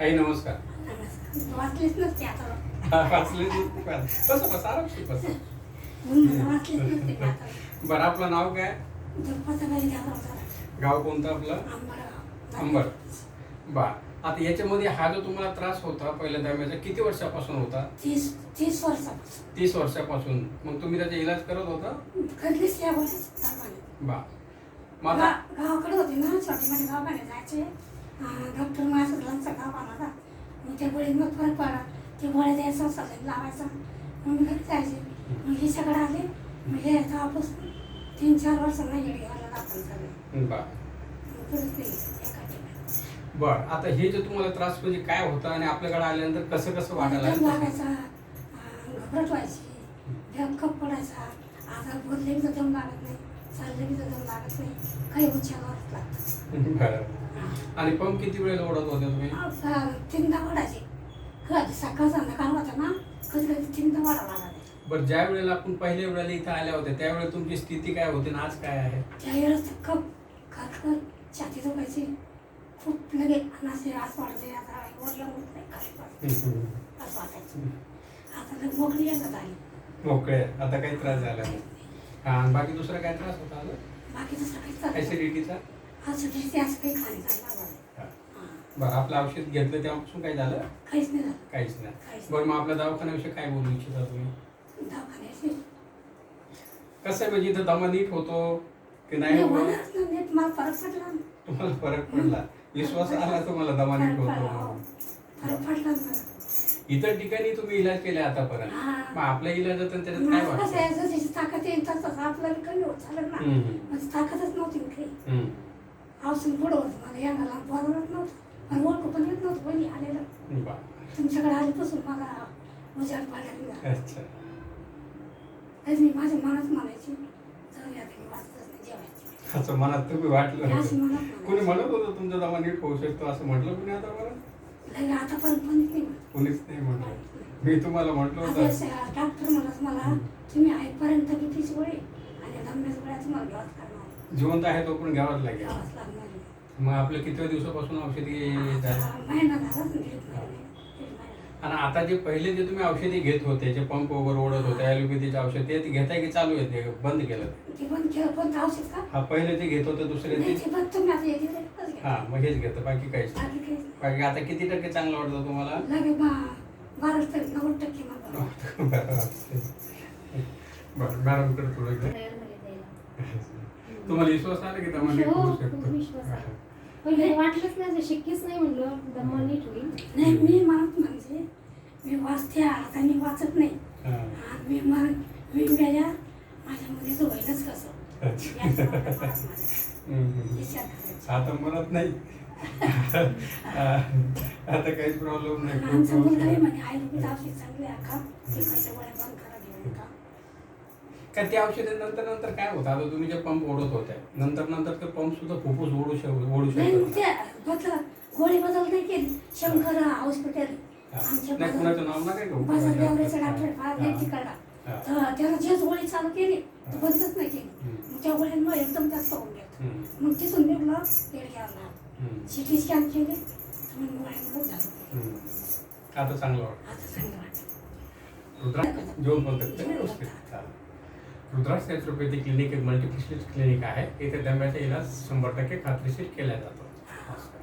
आई नमस्कार. वाचलेच नसते आता. वाचले नाही का? बसा बसा आरामशीर बसा. म्हणून वाचलेच नसते मी आता. बरं आपलं नाव काय? गाव कोणतं आपलं? आंबा अंबर. बा आता याच्यामध्ये हा जो तुम्हाला त्रास होता पहिल्या दरम्यानचा किती वर्षापासून होता? तीस तीस वर्षापासून. तीस वर्षापासून. मग तुम्ही त्याचा इलाज करत होता? कधीच या वर्षात दवाखान्यात. बा मग आता गावाकडे होते ना छोटे मोठे दवाखाने जायचे. डॉक्टर लंचा दवाखाना होता मग त्या गोळी मग फरक पडला ते गोळ्या द्यायचा सलाईन लावायचा मग मी घरी जायचे मग हे सगळं आले मग हे तेव्हापासून तीन चार वर्ष नाही गेली घाला दाखल झाले परत नाही एका ठिकाणी बर आता हे जे तुम्हाला त्रास म्हणजे काय होता आणि आपल्याकडे आल्यानंतर कसं कसं वाटायला? लागायचा घबरट व्हायची कप पडायचा आता बोलले बी तर दम लागत नाही चालले बी तर दम लागत नाही. काही उच्चारावरच लागतं बरं. आणि पंप किती वेळेला ओढत होते तुम्ही? तीनदा वाढायचे कधी सकाळ संध्याकाळ होता ना कधी कधी तीनदा वाढावं लागायचे बरं ज्या वेळेला आपण पहिल्या वेळेला इथं आल्या होत्या त्यावेळेला तुमची स्थिती काय होती आणि आज काय आहे? त्यावेळेस तर कप खाकर छाती दुखायची खूप लगे आता वरला होत नाही खाली पडते असं वाटायचं. आता लग मोकळी येतात आली मोकळे आता काही त्रास झाला नाही. हा आणि बाकी दुसरा काय त्रास होता अजून? बाकी दुसरं काही चालत ऍसिडिटीचा काही खाली हा. बरं आपलं औषध घेतलं तेव्हापासून काय झालं? काहीच नाही झालं. काहीच नाही. बरं मग आपल्या दवाखान्याविषयी काय बोलू इच्छिता तुम्ही? कसं आहे म्हणजे इथं दमा नीट होतो की नाही होत? मला फरक पडला. तुम्हाला फरक पडला. विश्वास आला तुम्हाला दमा नीट होतो हो. फरक पडला. इतर ठिकाणी तुम्ही इलाज केले आतापर्यंत. मग आपल्या इलाजात आणि त्याच्यात काय वाटतं? ताकद येईल तसं आपल्याला कमी होत चालेल ना. ताकदच नव्हती काही औषध पुढं होतं. मला यायला बरोबरच नव्हतं. पण ओळखू पण येत नव्हतं. कोणी आलेलं. तुमच्याकडे आल्यापासून मला उजाड पाडायला अच्छा. तरी मी माझ्या मनात म्हणायची जाऊया आता मी वाचतच नाही जेवायची. असं मनात तुम्ही वाटलं कोणी. म्हणत होतं तुमचा दमा नीट होऊ शकतो असं म्हटलं कोणी आता कोणीच नाही म्हणत. कोणीच नाही म्हटलं. मी तुम्हाला म्हटलं आता होतं डॉक्टर म्हणत मला तुम्ही आईपर्यंत बीपीची गोळी आणि दम्याची गोळ्या तुम्हाला लागणार जिवंत आहे तो पण घ्यावाच लागेल. मग आपलं कितव्या दिवसापासून औषधी. आणि आता जे पहिले जे तुम्ही औषधी घेत होते जे पंप वगैरे ओढत होते ॲलोपॅथीचे औषध ते घेताय की चालू आहे ते बंद केलं हा पहिले ते घेत होते दुसरे ते हा. मग हेच घेतं बाकी काहीच. बाकी आता किती टक्के चांगलं वाटतं तुम्हाला बारा मॅडमकडे थोडं. तुम्हाला विश्वास आला की दमा नीट होऊ विश्वास शकतो आहे. पहिले वाटलंच नाही असं शक्यच नाही म्हणलं दमा नीट होईल नाही मी म्हणत म्हणजे मी वाचते आता मी वाचत नाही हा. आणि मी मग मी मेल्या माझ्या मुलीचं होईलच कसं अच्छा. याचं मला फार माहिती. हम्म. विचार करायचा. आता म्हणत नाही आता काहीच प्रॉब्लेम नाही खूप आमचा मुलगा व्यवस्थित. म्हणे आई तुम्ही चांगले आहे का ते गोळ्या बंद करा घेऊन का का त्या औषधी नंतर नंतर काय होतं? आता तुम्ही जे पंप ओढत होते नंतर नंतर ते पंप सुद्धा फुफ्फुस ओढू शक ओढू नाही शकतो ते बदल गोळी बदल नाही? केली शंकर हॉस्पिटल. आमच्या नाही कुणाचं नाव नका घेऊ बदल देवरेचा डॉक्टर फार. नाही तिकडला हा. तर त्यानं जेच गोळी चालू केली तर. बंदच नाही केली. मग त्या गोळ्यांमुळे एकदम जास्त होऊन गेलं. हम्म. मग तिथून निघलं येडग्याला हम्म. सिटी स्कॅन केली तर मग गोळ्यांमुळे झालं हम्म. आता चांगलं वाटतं. आता चांगलं वाटतं. जेवण पण करते? व्यवस्थित. चालेल. रुद्राक्ष नॅचरोपॅथी क्लिनिक एक मल्टीस्पेशलिस्ट क्लिनिक आहे. इथे दम्याचा इलाज शंभर टक्के खात्रीशीर केला जातो. असं